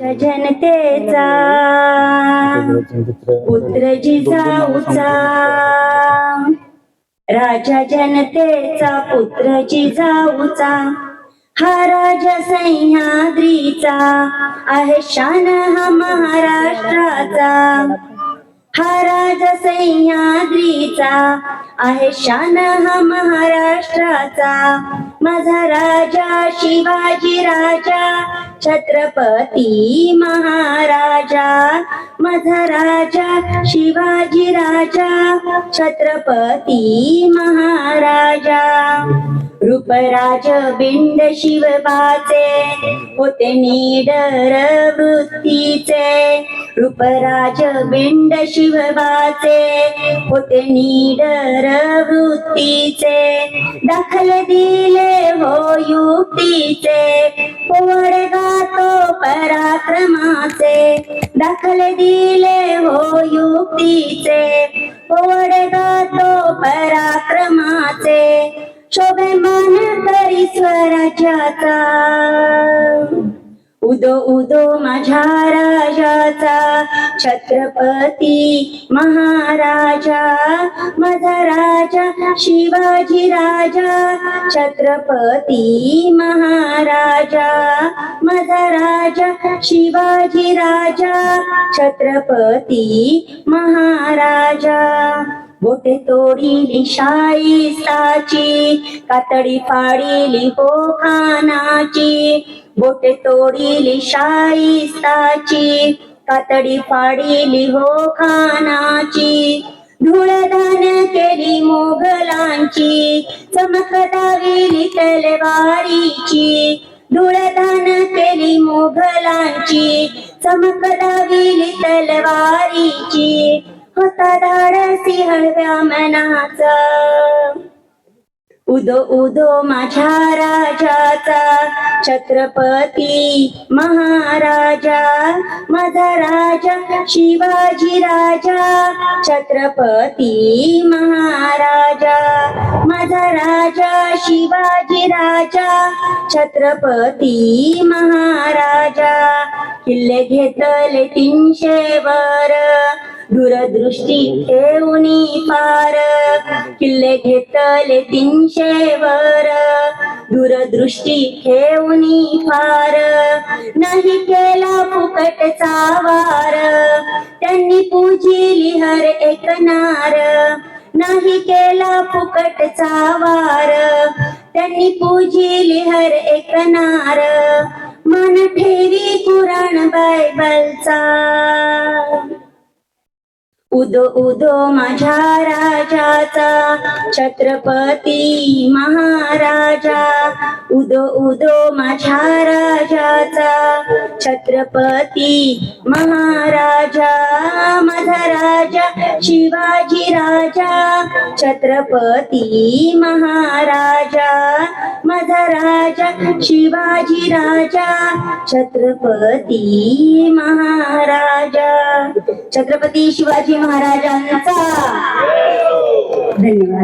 जनतेचा. पुत्र जिजाऊचा राजा जनतेचा पुत्र जिजाऊचा हा राजा सह्याद्रीचा आहे शान हा महाराष्ट्राचा. हा राजा सह्याद्रीचा आहे शान हा महाराष्ट्राचा. माझा राजा शिवाजी राजा छत्रपती महाराजा माझा राजा शिवाजी राजा छत्रपती महाराजा. रूपराज बिंड शिवबाचे होते निडर वृत्तीचे. रूपराज बिंड शिवबाचे होते निडर वृत्तीचे. दाखल दिले हो युक्तीचे पोवड गातो पराक्रमाचे. दाखल दिले हो युक्तीचे पोवड गातो पराक्रमाचे. शोभेमान करी स्वराज्याचा. उदो उदो माझ्या राजाचा. छत्रपती महाराजा माझा राजा शिवाजी राजा. छत्रपती महाराजा माझा राजा शिवाजी राजा. छत्रपती महाराजा. बोटे तोडिली शाईसाची कातडी फाडीली हो खानाची. बोटे तोडिली शाईस्ताची कातडी फाडिली हो खानाची. धुळदान केली मोगलांची चमक दाविली तलवारीची. धुळदान केली मोगलांची चमक दाविली तलवारीची. होता धाडसी हळव्या मनाचा. उदो उदो माझ्या राजाचा. छत्रपती महाराजा माझा राजा शिवाजी राजा. छत्रपती महाराजा माझा राजा शिवाजी राजा. छत्रपती महाराजा. किल्ले घेतले तीनशे वर. दूरदृष्टी ठेवणी पार किल्ले घेतले तीनशे वर दूरदृष्टी ठेवणी फार. नाही केला फुकटचा वार. त्यांनी पूजिली हर एक नार. नाही केला फुकटचा वार. त्यांनी पूजिली हर एक नार. मन ठेवी पुराण बायबलचा. उदो उदो माझ्या राजाचा छत्रपती महाराजा. उदो उदो माझ्या राजाचा छत्रपती महाराजा. माझा राजा शिवाजी राजा छत्रपती महाराजा. माझा राजा शिवाजी राजा छत्रपती महाराजा. छत्रपती शिवाजी महाराजांचा. धन्यवाद.